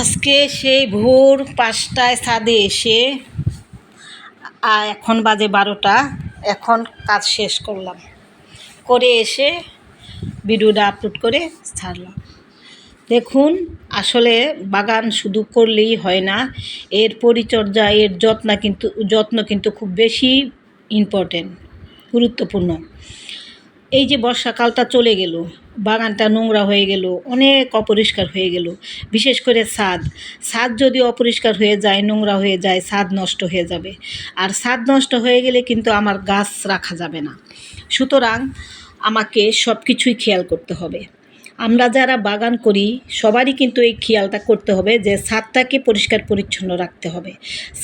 আজকে সেই ভোর পাঁচটায় ছাদে এসে এখন বাজে বারোটা, এখন কাজ শেষ করলাম। করে এসে ভিডিওটা আপলোড করে ছাড়লাম। দেখুন, আসলে বাগান শুধু করলেই হয় না, এর পরিচর্যা, এর যত্ন কিন্তু যত্ন কিন্তু খুব বেশি ইম্পর্টেন্ট গুরুত্বপূর্ণ। এই যে বর্ষাকালটা চলে গেল, বাগানটা নোংরা হয়ে গেল, অনেক অপরিষ্কার হয়ে গেল, বিশেষ করে ছাদ ছাদ যদি অপরিষ্কার হয়ে যায়, নোংরা হয়ে যায় ছাদ নষ্ট হয়ে যাবে। আর ছাদ নষ্ট হয়ে গেলে কিন্তু আমার গাছ রাখা যাবে না। সুতরাং আমাকে সব কিছুই খেয়াল করতে হবে। আমরা যারা বাগান করি, সবারই কিন্তু এই খেয়ালটা করতে হবে যে ছাদটাকে পরিষ্কার পরিচ্ছন্ন রাখতে হবে।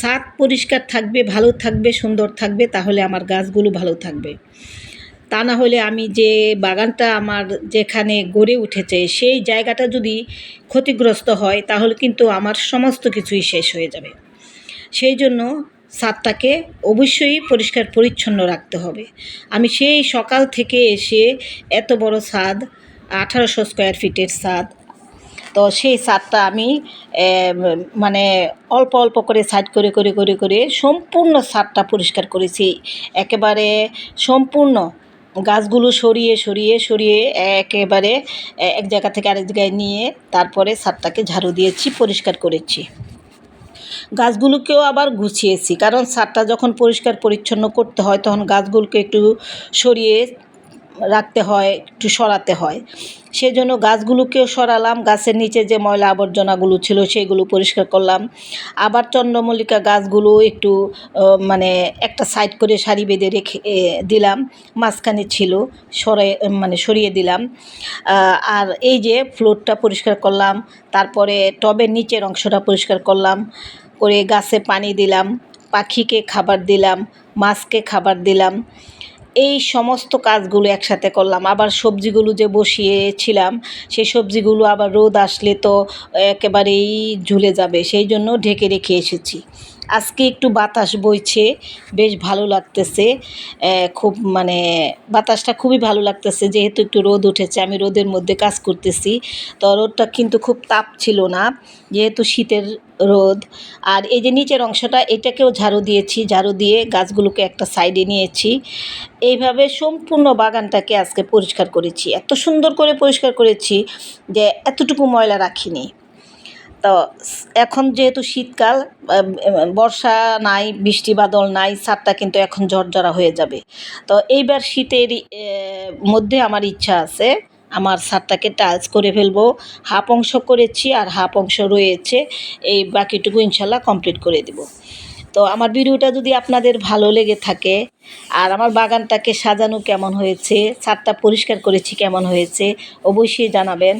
ছাদ পরিষ্কার থাকবে, ভালো থাকবে, সুন্দর থাকবে, তাহলে আমার গাছগুলো ভালো থাকবে। তা না হলে আমি যে বাগানটা আমার যেখানে গড়ে উঠেছে, সেই জায়গাটা যদি ক্ষতিগ্রস্ত হয়, তাহলে কিন্তু আমার সমস্ত কিছুই শেষ হয়ে যাবে। সেই জন্য ছাদটাকে অবশ্যই পরিষ্কার পরিচ্ছন্ন রাখতে হবে। আমি সেই সকাল থেকে এসে এত বড় ছাদ আঠারোশো স্কোয়ার ফিটের ছাদ তো সেই ছাদটা আমি মানে অল্প অল্প করে সাইড করে করে করে করে সম্পূর্ণ ছাদটা পরিষ্কার করেছি। একেবারে সম্পূর্ণ গাছগুলো সরিয়ে সরিয়ে সরিয়ে একেবারে এক জায়গা থেকে আরেক জায়গায় নিয়ে তারপরে সারটাকে ঝাড়ু দিয়েছি, পরিষ্কার করেছি। গাছগুলোকেও আবার গুছিয়েছি, কারণ সারটা যখন পরিষ্কার পরিচ্ছন্ন করতে হয়, তখন গাছগুলোকে একটু সরিয়ে রাখতে হয়, একটু সরাতে হয়। সেই জন্য গাছগুলোকেও সরালাম। গাছের নিচে যে ময়লা আবর্জনাগুলো ছিল সেগুলো পরিষ্কার করলাম। আবার চন্দ্রমল্লিকা গাছগুলো একটু মানে একটা সাইড করে সারি বেঁধে রেখে দিলাম। মাঝখানে ছিল, সরে মানে সরিয়ে দিলাম। আর এই যে ফ্লোরটা পরিষ্কার করলাম, তারপরে টবের নিচের অংশটা পরিষ্কার করলাম। করে গাছে পানি দিলাম, পাখিকে খাবার দিলাম, মাছকে খাবার দিলাম। এই সমস্ত কাজগুলো একসাথে করলাম। আবার সবজিগুলো যে বসিয়েছিলাম সেই সবজিগুলো আবার রোদ আসলে তো একেবারেই ঝুলে যাবে। সেই জন্য ঢেকে রেখে এসেছি। আজকে একটু বাতাস বইছে, বেশ ভালো লাগতেছে। খুব মানে বাতাসটা খুবই ভালো লাগতেছে, যেহেতু একটু রোদ উঠেছে, আমি রোদের মধ্যে কাজ করতেছি। তো রোদটা কিন্তু খুব তাপ ছিল না, যেহেতু শীতের রোদ। আর এই যে নিচের অংশটা, এটাকেও ঝাড়ু দিয়েছি, ঝাড়ু দিয়ে গাছগুলোকে একটা সাইডে নিয়েছি। এইভাবে সম্পূর্ণ বাগানটাকে আজকে পরিষ্কার করেছি। এত সুন্দর করে পরিষ্কার করেছি যে এতটুকু ময়লা রাখিনি। তো এখন যেহেতু শীতকাল বর্ষা নাই, বৃষ্টি বাদল নাই, ছাদটা কিন্তু এখন ঝরঝরা হয়ে যাবে। তো এইবার শীতের মধ্যে আমার ইচ্ছা আছে, আমার ছাদটাকে টাচ করে ফেলব। হাফ অংশ করেছি আর হাফ অংশ রয়েছে, এই বাকিটুকু ইনশাল্লাহ কমপ্লিট করে দেব। তো আমার ভিডিওটা যদি আপনাদের ভালো লেগে থাকে, আর আমার বাগানটাকে সাজানো কেমন হয়েছে, ছাদটা পরিষ্কার করেছি কেমন হয়েছে, অবশ্যই জানাবেন।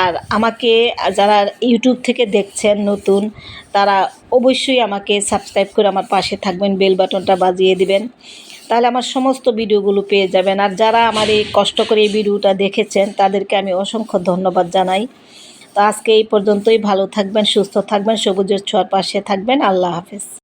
আর আমাকে, যারা ইউটিউব থেকে দেখছেন নতুন, তারা অবশ্যই আমাকে সাবস্ক্রাইব করে আমার পাশে থাকবেন, বেল বাটনটা বাজিয়ে দিবেন। তাহলে আমার সমস্ত ভিডিওগুলো পেয়ে যাবেন। আর যারা আমার এই কষ্ট করে এই ভিডিওটা দেখেছেন, তাদেরকে আমি অসংখ্য ধন্যবাদ জানাই। তো আজকে এই পর্যন্তই। ভালো থাকবেন, সুস্থ থাকবেন, সবুজের ছোঁয়ার পাশে থাকবেন। আল্লাহ হাফেজ।